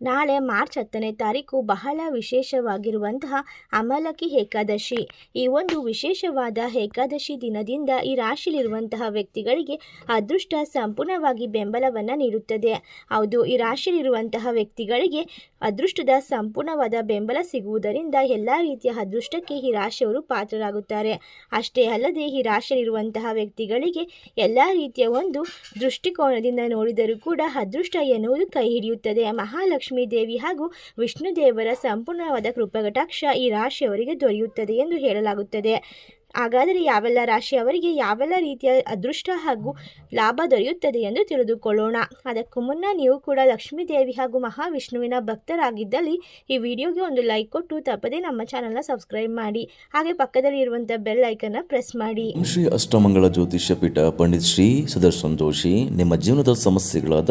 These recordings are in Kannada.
ನಾಳೆ ಮಾರ್ಚ್ ಹತ್ತನೇ ತಾರೀಕು ಬಹಳ ವಿಶೇಷವಾಗಿರುವಂತಹ ಅಮಲಕಿ ಏಕಾದಶಿ. ಈ ಒಂದು ವಿಶೇಷವಾದ ಏಕಾದಶಿ ದಿನದಿಂದ ಈ ರಾಶಿಯಲ್ಲಿರುವಂತಹ ವ್ಯಕ್ತಿಗಳಿಗೆ ಅದೃಷ್ಟ ಸಂಪೂರ್ಣವಾಗಿ ಬೆಂಬಲವನ್ನು ನೀಡುತ್ತದೆ. ಹೌದು, ಈ ರಾಶಿಯಲ್ಲಿರುವಂತಹ ವ್ಯಕ್ತಿಗಳಿಗೆ ಅದೃಷ್ಟದ ಸಂಪೂರ್ಣವಾದ ಬೆಂಬಲ ಸಿಗುವುದರಿಂದ ಎಲ್ಲ ರೀತಿಯ ಅದೃಷ್ಟಕ್ಕೆ ಈ ರಾಶಿಯವರು ಪಾತ್ರರಾಗುತ್ತಾರೆ. ಅಷ್ಟೇ ಅಲ್ಲದೆ ಈ ರಾಶಿಯಲ್ಲಿರುವಂತಹ ವ್ಯಕ್ತಿಗಳಿಗೆ ಎಲ್ಲ ರೀತಿಯ ಒಂದು ದೃಷ್ಟಿಕೋನದಿಂದ ನೋಡಿದರೂ ಕೂಡ ಅದೃಷ್ಟ ಎನ್ನುವುದು ಕೈ ಹಿಡಿಯುತ್ತದೆ. ಮಹಾಲಕ್ಷ್ಮೀ ದೇವಿ ಹಾಗೂ ವಿಷ್ಣು ದೇವರ ಸಂಪೂರ್ಣವಾದ ಕೃಪಕಟಾಕ್ಷ ಈ ರಾಶಿಯವರಿಗೆ ದೊರೆಯುತ್ತದೆ ಎಂದು ಹೇಳಲಾಗುತ್ತದೆ. ಹಾಗಾದರೆ ಯಾವೆಲ್ಲ ರಾಶಿಯವರಿಗೆ ಯಾವೆಲ್ಲ ರೀತಿಯ ಅದೃಷ್ಟ ಹಾಗೂ ಲಾಭ ದೊರೆಯುತ್ತದೆ ಎಂದು ತಿಳಿದುಕೊಳ್ಳೋಣ. ಅದಕ್ಕೂ ಮುನ್ನ ನೀವು ಕೂಡ ಲಕ್ಷ್ಮೀ ದೇವಿ ಹಾಗೂ ಮಹಾವಿಷ್ಣುವಿನ ಭಕ್ತರಾಗಿದ್ದಲ್ಲಿ ಈ ವಿಡಿಯೋಗೆ ಒಂದು ಲೈಕ್ ಕೊಟ್ಟು ತಪ್ಪದೇ ನಮ್ಮ ಚಾನಲ್ನ ಸಬ್ಸ್ಕ್ರೈಬ್ ಮಾಡಿ. ಹಾಗೆ ಪಕ್ಕದಲ್ಲಿ ಇರುವಂಥ ಬೆಲ್ ಐಕನ್ನ ಪ್ರೆಸ್ ಮಾಡಿ. ಶ್ರೀ ಅಷ್ಟಮಂಗಳ ಜ್ಯೋತಿಷ್ಯ ಪೀಠ ಪಂಡಿತ್ ಶ್ರೀ ಸುದರ್ಶನ್ ಜೋಶಿ ನಿಮ್ಮ ಜೀವನದ ಸಮಸ್ಯೆಗಳಾದ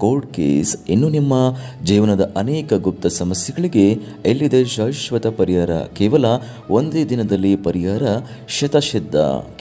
ಕೋರ್ಟ್ ಕೇಸ್ ಇನ್ನು ನಿಮ್ಮ ಜೀವನದ ಅನೇಕ ಗುಪ್ತ ಸಮಸ್ಯೆಗಳಿಗೆ ಎಲ್ಲಿದೆ ಶಾಶ್ವತ ಪರಿಹಾರ? ಕೇವಲ ಒಂದೇ ದಿನದಲ್ಲಿ ಪರಿಹಾರ ಶತಸಿದ್ಧ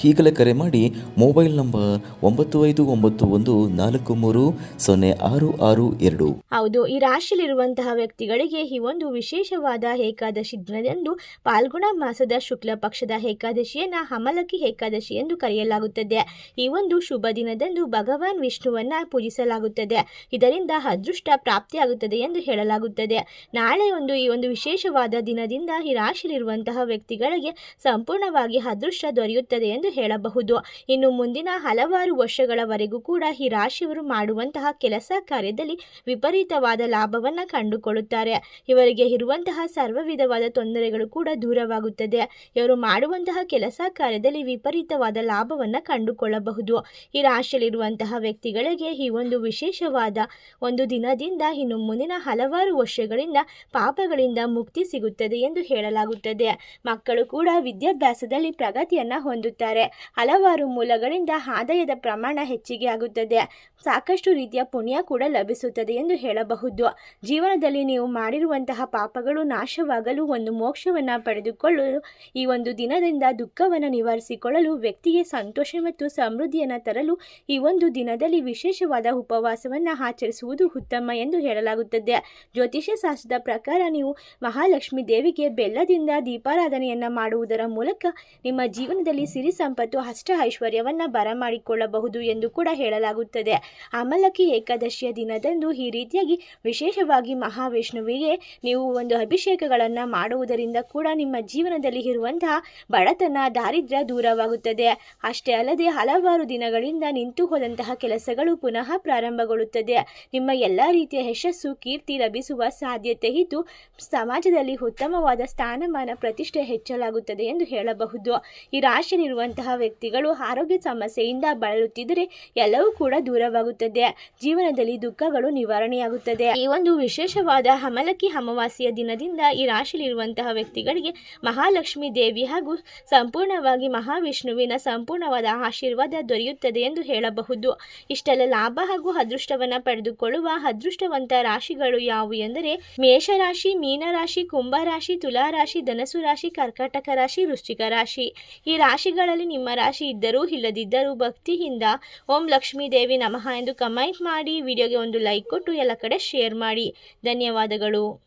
ಈಗಲೇ ಕರೆ ಮಾಡಿ ಮೊಬೈಲ್ ನಂಬರ್ ಒಂಬತ್ತು ಐದು ಒಂಬತ್ತು ಒಂದು ನಾಲ್ಕು ಮೂರು ಸೊನ್ನೆ ಆರು ಆರು ಎರಡು. ಹೌದು, ಈ ರಾಶಿಯಲ್ಲಿರುವಂತಹ ವ್ಯಕ್ತಿಗಳಿಗೆ ಈ ಒಂದು ವಿಶೇಷವಾದ ಏಕಾದಶಿ ದಿನದಂದು ಪಾಲ್ಗುಣ ಮಾಸದ ಶುಕ್ಲ ಪಕ್ಷದ ಏಕಾದಶಿಯನ್ನ ಹಮಲಕಿ ಏಕಾದಶಿ ಎಂದು ಕರೆಯಲಾಗುತ್ತದೆ. ಈ ಒಂದು ಶುಭ ದಿನದಂದು ಭಗವಾನ್ ವಿಷ್ಣುವನ್ನ ಪೂಜಿಸಲಾಗುತ್ತದೆ. ಇದರಿಂದ ಅದೃಷ್ಟ ಪ್ರಾಪ್ತಿಯಾಗುತ್ತದೆ ಎಂದು ಹೇಳಲಾಗುತ್ತದೆ. ನಾಳೆ ಒಂದು ಈ ಒಂದು ವಿಶೇಷವಾದ ದಿನದಿಂದ ಈ ರಾಶಿಯಲ್ಲಿರುವಂತಹ ವ್ಯಕ್ತಿಗಳಿಗೆ ಸಂಪೂರ್ಣವಾಗಿ ಅದೃಷ್ಟ ದೊರೆಯುತ್ತದೆ ಎಂದು ಹೇಳಬಹುದು. ಇನ್ನು ಮುಂದಿನ ಹಲವಾರು ವರ್ಷಗಳವರೆಗೂ ಕೂಡ ಈ ರಾಶಿಯವರು ಮಾಡುವಂತಹ ಕೆಲಸ ಕಾರ್ಯದಲ್ಲಿ ವಿಪರೀತವಾದ ಲಾಭವನ್ನು ಕಂಡುಕೊಳ್ಳುತ್ತಾರೆ. ಇವರಿಗೆ ಇರುವಂತಹ ಸರ್ವ ವಿಧವಾದ ತೊಂದರೆಗಳು ಕೂಡ ದೂರವಾಗುತ್ತದೆ. ಇವರು ಮಾಡುವಂತಹ ಕೆಲಸ ಕಾರ್ಯದಲ್ಲಿ ವಿಪರೀತವಾದ ಲಾಭವನ್ನು ಕಂಡುಕೊಳ್ಳಬಹುದು. ಈ ರಾಶಿಯಲ್ಲಿರುವಂತಹ ವ್ಯಕ್ತಿಗಳಿಗೆ ಈ ಒಂದು ವಿಶೇಷವಾದ ಒಂದು ದಿನದಿಂದ ಇನ್ನು ಮುಂದಿನ ಹಲವಾರು ವರ್ಷಗಳಿಂದ ಪಾಪಗಳಿಂದ ಮುಕ್ತಿ ಸಿಗುತ್ತದೆ ಎಂದು ಹೇಳಲಾಗುತ್ತದೆ. ಮಕ್ಕಳು ಕೂಡ ವಿದ್ಯಾಭ್ಯಾಸದಲ್ಲಿ ಪ್ರಗತಿಯನ್ನು ಹೊಂದುತ್ತಾರೆ. ಹಲವಾರು ಮೂಲಗಳಿಂದ ಆದಾಯದ ಪ್ರಮಾಣ ಹೆಚ್ಚಿಗೆ ಆಗುತ್ತದೆ. ಸಾಕಷ್ಟು ರೀತಿಯ ಪುಣ್ಯ ಕೂಡ ಲಭಿಸುತ್ತದೆ ಎಂದು ಹೇಳಬಹುದು. ಜೀವನದಲ್ಲಿ ನೀವು ಮಾಡಿರುವಂತಹ ಪಾಪಗಳು ನಾಶವಾಗಲು ಒಂದು ಮೋಕ್ಷವನ್ನು ಪಡೆದುಕೊಳ್ಳಲು ಈ ಒಂದು ದಿನದಿಂದ ದುಃಖವನ್ನು ನಿವಾರಿಸಿಕೊಳ್ಳಲು, ವ್ಯಕ್ತಿಗೆ ಸಂತೋಷ ಮತ್ತು ಸಮೃದ್ಧಿಯನ್ನು ತರಲು ಈ ಒಂದು ದಿನದಲ್ಲಿ ವಿಶೇಷವಾದ ಉಪವಾಸವನ್ನು ಆಚರಿಸುವುದು ಉತ್ತಮ ಎಂದು ಹೇಳಲಾಗುತ್ತದೆ. ಜ್ಯೋತಿಷ್ಯ ಶಾಸ್ತ್ರದ ಪ್ರಕಾರ ನೀವು ಮಹಾಲಕ್ಷ್ಮಿ ದೇವಿಗೆ ಬೆಲ್ಲದಿಂದ ದೀಪಾರಾಧನೆಯನ್ನು ಮಾಡುವುದರ ಮೂಲಕ ನಿಮ್ಮ ಜೀವನದಲ್ಲಿ ಸಿರಿ ಸಂಪತ್ತು, ಅಷ್ಟ ಐಶ್ವರ್ಯವನ್ನು ಬರಮಾಡಿಕೊಳ್ಳಬಹುದು ಎಂದು ಕೂಡ ಹೇಳಲಾಗುತ್ತದೆ. ಅಮಲಕಿ ಏಕಾದಶಿಯ ದಿನದಂದು ಈ ರೀತಿಯಾಗಿ ವಿಶೇಷವಾಗಿ ಮಹಾವಿಷ್ಣುವಿಗೆ ನೀವು ಒಂದು ಅಭಿಷೇಕಗಳನ್ನು ಮಾಡುವುದರಿಂದ ಕೂಡ ನಿಮ್ಮ ಜೀವನದಲ್ಲಿ ಇರುವಂತಹ ಬಡತನ, ದಾರಿದ್ರ್ಯ ದೂರವಾಗುತ್ತದೆ. ಅಷ್ಟೇ ಅಲ್ಲದೆ ಹಲವಾರು ದಿನಗಳಿಂದ ನಿಂತು ಹೋದಂತಹ ಕೆಲಸಗಳು ಪುನಃ ಪ್ರಾರಂಭಗೊಳ್ಳುತ್ತದೆ. ನಿಮ್ಮ ಎಲ್ಲ ರೀತಿಯ ಯಶಸ್ಸು, ಕೀರ್ತಿ ಲಭಿಸುವ ಸಾಧ್ಯತೆ ಇದ್ದು, ಸಮಾಜದಲ್ಲಿ ಉತ್ತಮವಾದ ಸ್ಥಾನಮಾನ, ಪ್ರತಿಷ್ಠೆ ಹೆಚ್ಚಲಾಗುತ್ತದೆ ಎಂದು ಹೇಳಬಹುದು. ಈ ರಾಶಿಯಲ್ಲಿರುವಂತಹ ವ್ಯಕ್ತಿಗಳು ಆರೋಗ್ಯ ಸಮಸ್ಯೆಯಿಂದ ಬಳಲುತ್ತಿದ್ದರೆ ಎಲ್ಲವೂ ಕೂಡ ದೂರವಾಗುತ್ತದೆ. ಜೀವನದಲ್ಲಿ ದುಃಖಗಳು ನಿವಾರಣೆಯಾಗುತ್ತದೆ. ಈ ಒಂದು ವಿಶೇಷವಾದ ಹಮಲಕಿ ಅಮಾವಾಸ್ಯೆಯ ದಿನದಿಂದ ಈ ರಾಶಿಯಲ್ಲಿರುವಂತಹ ವ್ಯಕ್ತಿಗಳಿಗೆ ಮಹಾಲಕ್ಷ್ಮಿ ದೇವಿ ಹಾಗೂ ಸಂಪೂರ್ಣವಾಗಿ ಮಹಾವಿಷ್ಣುವಿನ ಸಂಪೂರ್ಣವಾದ ಆಶೀರ್ವಾದ ದೊರೆಯುತ್ತದೆ ಎಂದು ಹೇಳಬಹುದು. ಇಷ್ಟೆಲ್ಲ ಲಾಭ ಹಾಗೂ ಅದೃಷ್ಟವನ್ನು ಪಡೆದುಕೊಳ್ಳುವ ಅದೃಷ್ಟವಂತ ರಾಶಿಗಳು ಯಾವುವು ಎಂದರೆ ಮೇಷರಾಶಿ, ಮೀನರಾಶಿ, ಕುಂಭರಾಶಿ, ತುಲಾರಾಶಿ ಧನಸು ರಾಶಿ ಕರ್ಕಾಟಕ ರಾಶಿ, ವೃಶ್ಚಿಕ ರಾಶಿ. ಈ ರಾಶಿಗಳಲ್ಲಿ ನಿಮ್ಮ ರಾಶಿ ಇದ್ದರೂ ಇಲ್ಲದಿದ್ದರೂ ಭಕ್ತಿಯಿಂದ ಓಂ ಲಕ್ಷ್ಮೀ ದೇವಿ ನಮಃ ಎಂದು ಕಮೆಂಟ್ ಮಾಡಿ. ವಿಡಿಯೋಗೆ ಒಂದು ಲೈಕ್ ಕೊಟ್ಟು ಎಲ್ಲ ಕಡೆ ಶೇರ್ ಮಾಡಿ. ಧನ್ಯವಾದಗಳು.